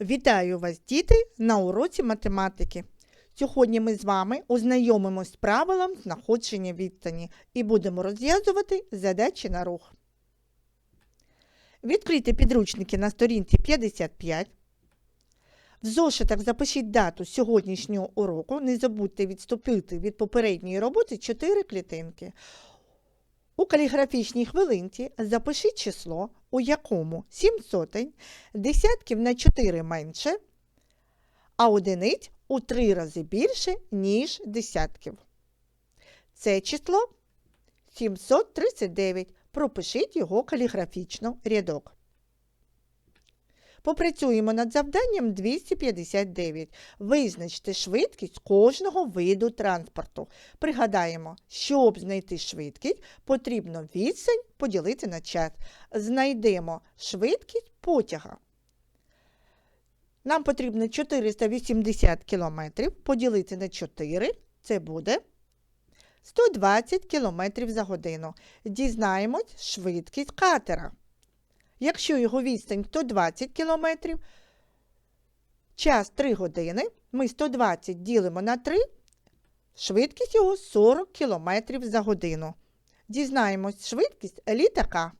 Вітаю вас, діти, на уроці математики. Сьогодні ми з вами ознайомимось з правилом знаходження відстані і будемо розв'язувати задачі на рух. Відкрийте підручники на сторінці 55. В зошитах запишіть дату сьогоднішнього уроку. Не забудьте відступити від попередньої роботи 4 клітинки. У каліграфічній хвилинці запишіть число, у якому 7 сотень, десятків на 4 менше, а одиниць у 3 рази більше, ніж десятків. Це число 739. Пропишіть його каліграфічно рядок. Попрацюємо над завданням 259. Визначте швидкість кожного виду транспорту. Пригадаємо, щоб знайти швидкість, потрібно відстань поділити на час. Знайдемо швидкість потяга. Нам потрібно 480 км поділити на 4, це буде 120 км за годину. Дізнаємось швидкість катера. Якщо його відстань 120 км, час 3 години, ми 120 ділимо на 3, швидкість його 40 км за годину. Дізнаємось швидкість літака.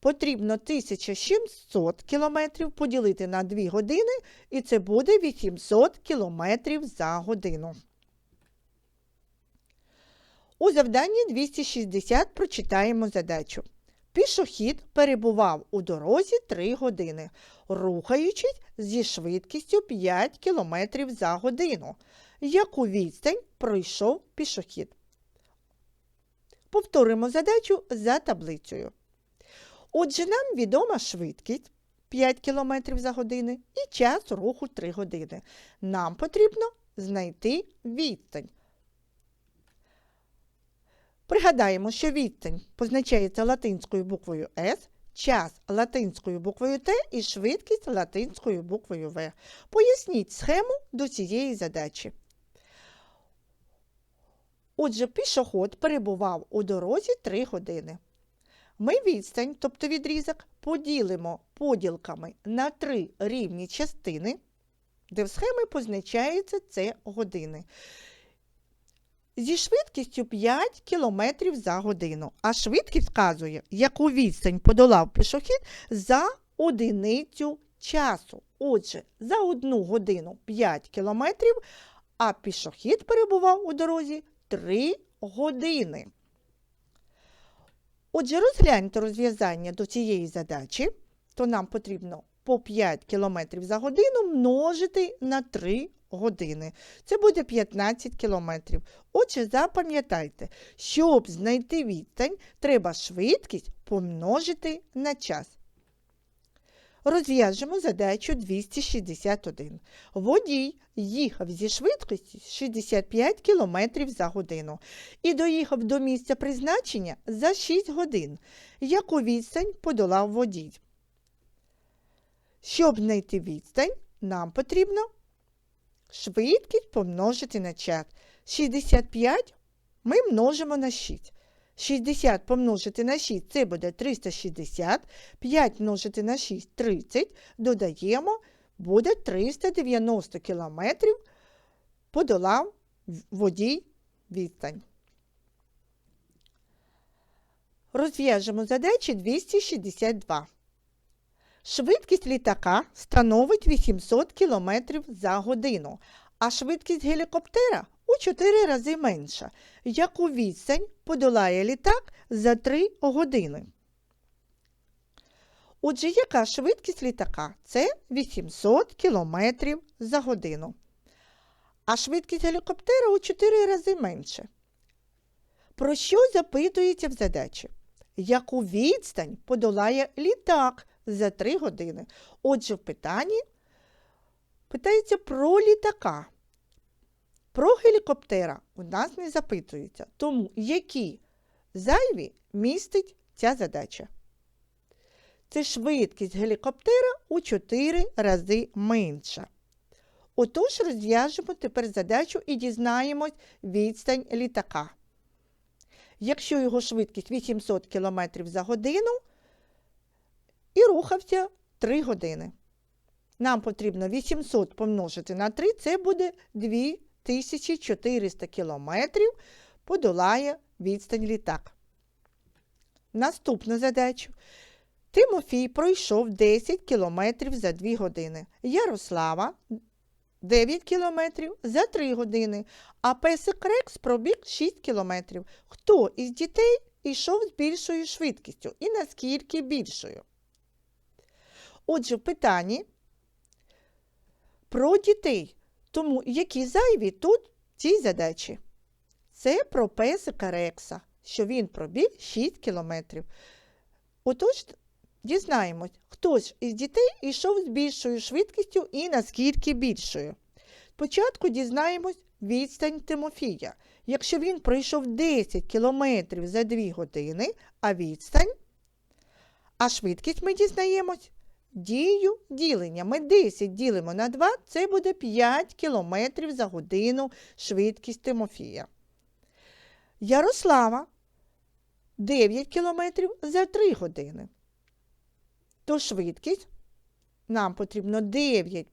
Потрібно 1700 км поділити на 2 години, і це буде 800 км за годину. У завданні 260 прочитаємо задачу. Пішохід перебував у дорозі 3 години, рухаючись зі швидкістю 5 км за годину. Яку відстань пройшов пішохід? Повторимо задачу за таблицею. Отже, нам відома швидкість 5 км за годину і час руху 3 години. Нам потрібно знайти відстань. Пригадаємо, що відстань позначається латинською буквою S, час латинською буквою Т і швидкість латинською буквою В. Поясніть схему до цієї задачі. Отже, пішоход перебував у дорозі 3 години. Ми відстань, тобто відрізок, поділимо поділками на три рівні частини, де в схемі позначається це години зі швидкістю 5 км за годину. А швидкість вказує, яку відстань подолав пішохід за одиницю часу. Отже, за одну годину 5 км, а пішохід перебував у дорозі 3 години. Отже, розгляньте розв'язання до цієї задачі, то нам потрібно по 5 км за годину множити на 3 години. Це буде 15 кілометрів. Отже, запам'ятайте, щоб знайти відстань, треба швидкість помножити на час. Розв'яжемо задачу 261. Водій їхав зі швидкістю 65 км за годину і доїхав до місця призначення за 6 годин. Яку відстань подолав водій? Щоб знайти відстань, нам потрібно Швидкість помножити на час. 65 ми множимо на 6. 60 помножити на 6 це буде 360. 5 множити на 6 30. Додаємо, буде 390 кілометрів. Подолав водій відстань. Розв'яжемо задачі 262. Швидкість літака становить 800 км за годину, а швидкість гелікоптера у 4 рази менша. Яку відстань подолає літак за 3 години? Отже, яка швидкість літака? Це 800 км за годину. А швидкість гелікоптера у 4 рази менше. Про що запитується в задачі? Яку відстань подолає літак за 3 години. Отже, в питанні питається про літака. Про гелікоптера у нас не запитується. Тому які зайві містить ця задача? Це швидкість гелікоптера у 4 рази менша. Отож, розв'яжемо тепер задачу і дізнаємось відстань літака. Якщо його швидкість 800 км за годину, і рухався 3 години. нам потрібно 800 помножити на 3, це буде 2400 кілометрів подолає відстань літак. Наступну задачу. Тимофій пройшов 10 кілометрів за 2 години. Ярослава 9 кілометрів за 3 години, а песик Рекс пробіг 6 кілометрів. Хто із дітей йшов з більшою швидкістю і наскільки більшою? Отже, в питанні про дітей. Тому які зайві тут в цій задачі? Це про песика Рекса, що він пробіг 6 кілометрів. Отож, дізнаємось, хто ж із дітей йшов з більшою швидкістю і наскільки більшою. Спочатку дізнаємось відстань Тимофія. Якщо він пройшов 10 кілометрів за 2 години, а відстань, а швидкість ми дізнаємось дію ділення. Ми 10 ділимо на 2, це буде 5 кілометрів за годину швидкість Тимофія. Ярослава 9 кілометрів за 3 години. То швидкість нам потрібно 9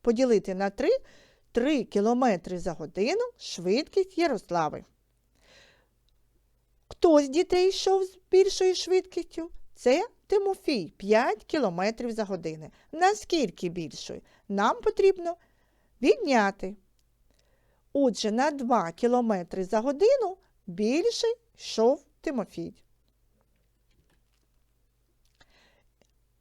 поділити на 3, 3 кілометри за годину швидкість Ярослави. Хто з дітей йшов з більшою швидкістю? Це Тимофій 5 кілометрів за годину. Наскільки більшою? Нам потрібно відняти. Отже, на 2 кілометри за годину більше йшов Тимофій.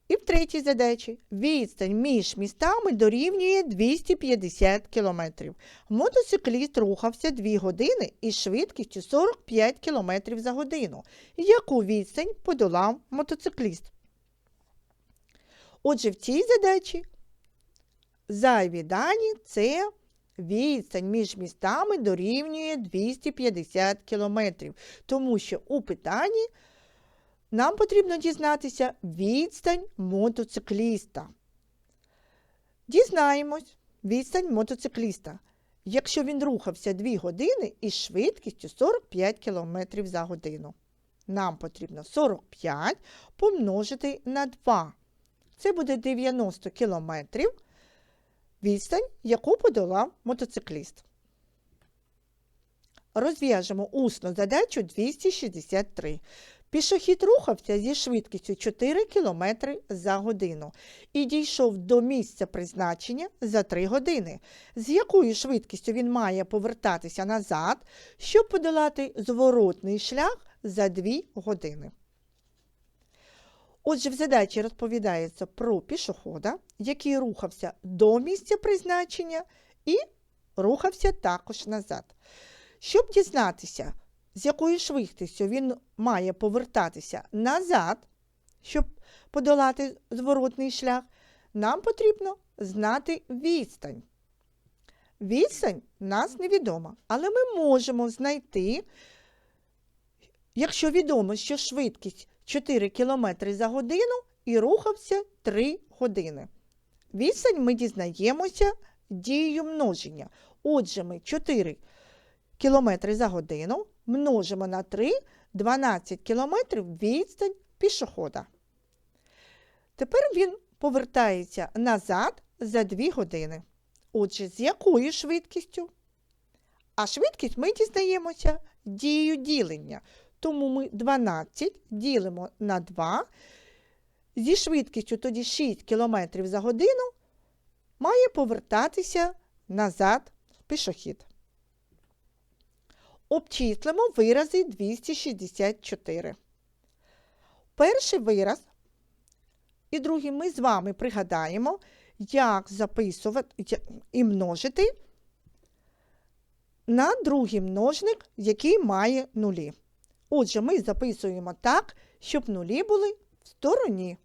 І в третій задачі відстань між містами дорівнює 250 кілометрів. Мотоцикліст рухався 2 години із швидкістю 45 кілометрів за годину. Яку відстань подолав мотоцикліст? Отже, в цій задачі зайві дані це відстань між містами дорівнює 250 кілометрів, тому що у питанні нам потрібно дізнатися відстань мотоцикліста. Дізнаємось відстань мотоцикліста. Якщо він рухався 2 години із швидкістю 45 км за годину. Нам потрібно 45 помножити на 2. Це буде 90 км відстань, яку подолав мотоцикліст. Розв'яжемо усну задачу 263. Пішохід рухався зі швидкістю 4 км за годину і дійшов до місця призначення за 3 години. З якою швидкістю він має повертатися назад, щоб подолати зворотний шлях за 2 години. Отже, в задачі розповідається про пішохода, який рухався до місця призначення і рухався також назад. Щоб дізнатися, з якою швидкістю він має повертатися назад, щоб подолати зворотний шлях, нам потрібно знати відстань. Відстань нас невідома, але ми можемо знайти, якщо відомо, що швидкість 4 км за годину і рухався 3 години. Відстань ми дізнаємося дією множення. Отже, ми 4 км за годину множимо на 3, 12 км відстань пішохода. Тепер він повертається назад за 2 години. Отже, з якою швидкістю? А швидкість ми дізнаємося дією ділення. Тому ми 12 ділимо на 2. Зі швидкістю тоді 6 км за годину має повертатися назад пішохід. Обчислимо вирази 264. Перший вираз і другий ми з вами пригадаємо, як записувати і множити на другий множник, який має нулі. Отже, ми записуємо так, щоб нулі були в стороні.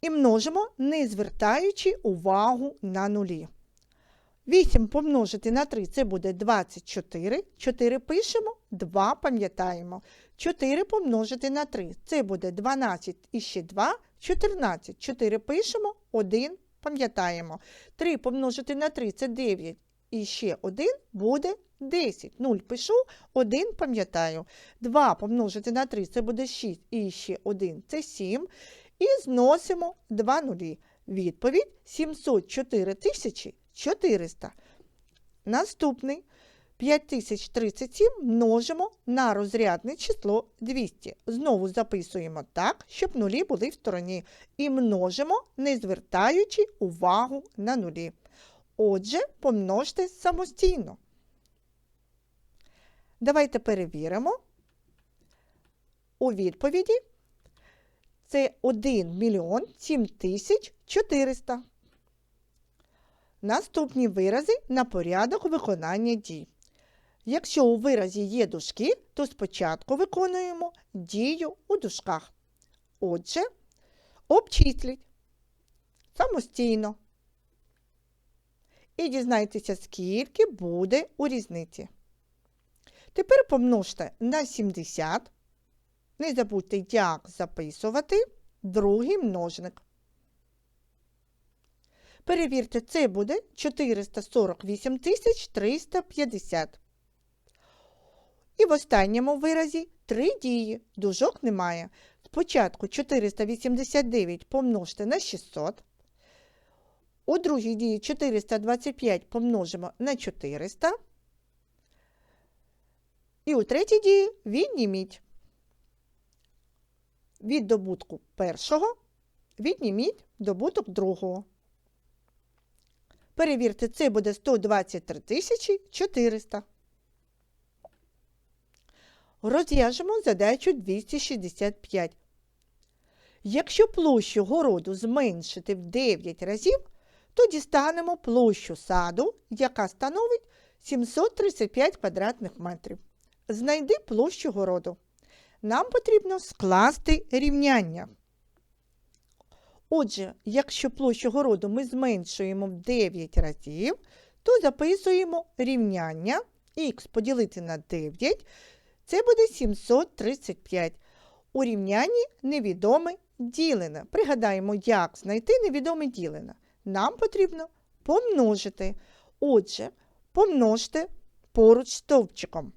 І множимо, не звертаючи увагу на нулі. 8 помножити на 3 це буде 24. 4 пишемо, 2 пам'ятаємо. 4 помножити на 3 це буде 12 і ще 2, 14. 4 пишемо, 1 пам'ятаємо. 3 помножити на 3 це 9 і ще 1 буде 10. 0 пишу, 1 пам'ятаю. 2 помножити на 3 це буде 6 і ще 1 це 7. І зносимо 2 нулі. Відповідь 704 тисячі 400. Наступний 5037 множимо на розрядне число 200. Знову записуємо так, щоб нулі були в стороні. І множимо, не звертаючи увагу на нулі. Отже, помножте самостійно. Давайте перевіримо. У відповіді це 1 мільйон 7 тисяч 400. Наступні вирази на порядок виконання дій. Якщо у виразі є дужки, то спочатку виконуємо дію у дужках. Отже, обчисліть самостійно. І дізнайтеся, скільки буде у різниці. Тепер помножте на 70. Не забудьте, як записувати другий множник. Перевірте, це буде 448 350. І в останньому виразі три дії. Дужок немає. Спочатку 489 помножте на 600. У другій дії 425 помножимо на 400. І у третій дії відніміть. Від добутку першого відніміть добуток другого. Перевірте, це буде 123 тисячі 400. Розв'яжемо задачу 265. Якщо площу городу зменшити в 9 разів, то дістанемо площу саду, яка становить 735 квадратних метрів. Знайди площу городу. Нам потрібно скласти рівняння. Отже, якщо площу городу ми зменшуємо в 9 разів, то записуємо рівняння х поділити на 9, це буде 735. У рівнянні невідоме ділене. Пригадаємо, як знайти невідоме ділене. Нам потрібно помножити. Отже, помножте поруч стовпчиком.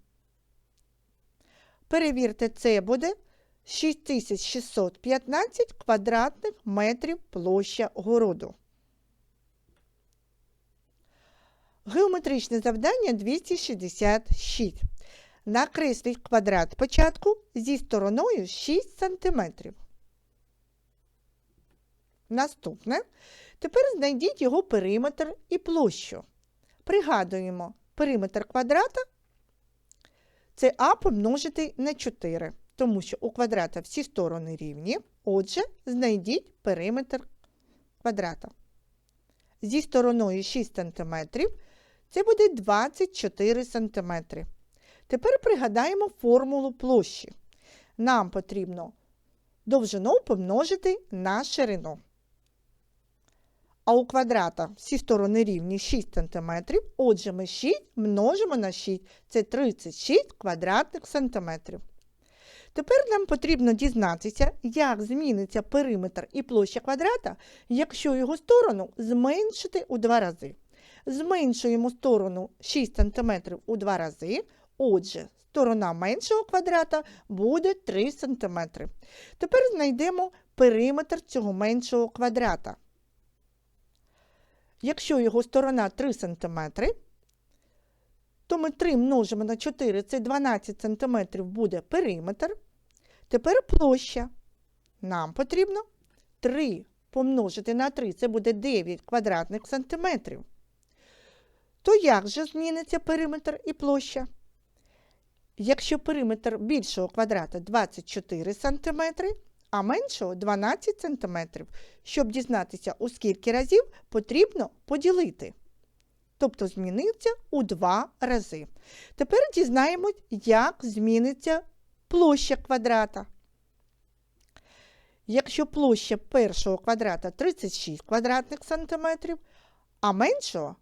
Перевірте, це буде 6615 квадратних метрів площа городу. Геометричне завдання 266. Накресліть квадрат початку зі стороною 6 см. Наступне. Тепер знайдіть його периметр і площу. Пригадуємо, периметр квадрата це А помножити на 4, тому що у квадрата всі сторони рівні. Отже, знайдіть периметр квадрата. Зі стороною 6 см це буде 24 см. Тепер пригадаємо формулу площі. Нам потрібно довжину помножити на ширину. А у квадрата всі сторони рівні 6 см. Отже, ми 6 множимо на 6. Це 36 квадратних сантиметрів. Тепер нам потрібно дізнатися, як зміниться периметр і площа квадрата, якщо його сторону зменшити у два рази. Зменшуємо сторону 6 см у два рази. Отже, сторона меншого квадрата буде 3 см. Тепер знайдемо периметр цього меншого квадрата. Якщо його сторона 3 см, то ми 3 множимо на 4, це 12 см буде периметр. Тепер площа. Нам потрібно 3 помножити на 3, це буде 9 квадратних сантиметрів. То як же зміниться периметр і площа? Якщо периметр більшого квадрата 24 см, а меншого 12 см. Щоб дізнатися, у скільки разів потрібно поділити. Тобто зміниться у два рази. Тепер дізнаємось, як зміниться площа квадрата. Якщо площа першого квадрата 36 квадратних сантиметрів, а меншого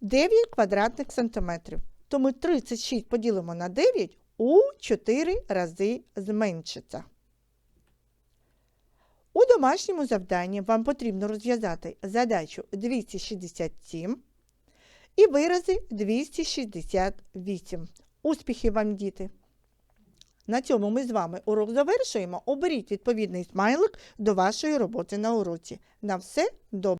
9 квадратних сантиметрів, то ми 36 поділимо на 9 у 4 рази зменшиться. У домашньому завданні вам потрібно розв'язати задачу 267 і вирази 268. Успіхів вам, діти! На цьому ми з вами урок завершуємо. Оберіть відповідний смайлик до вашої роботи на уроці. На все добре!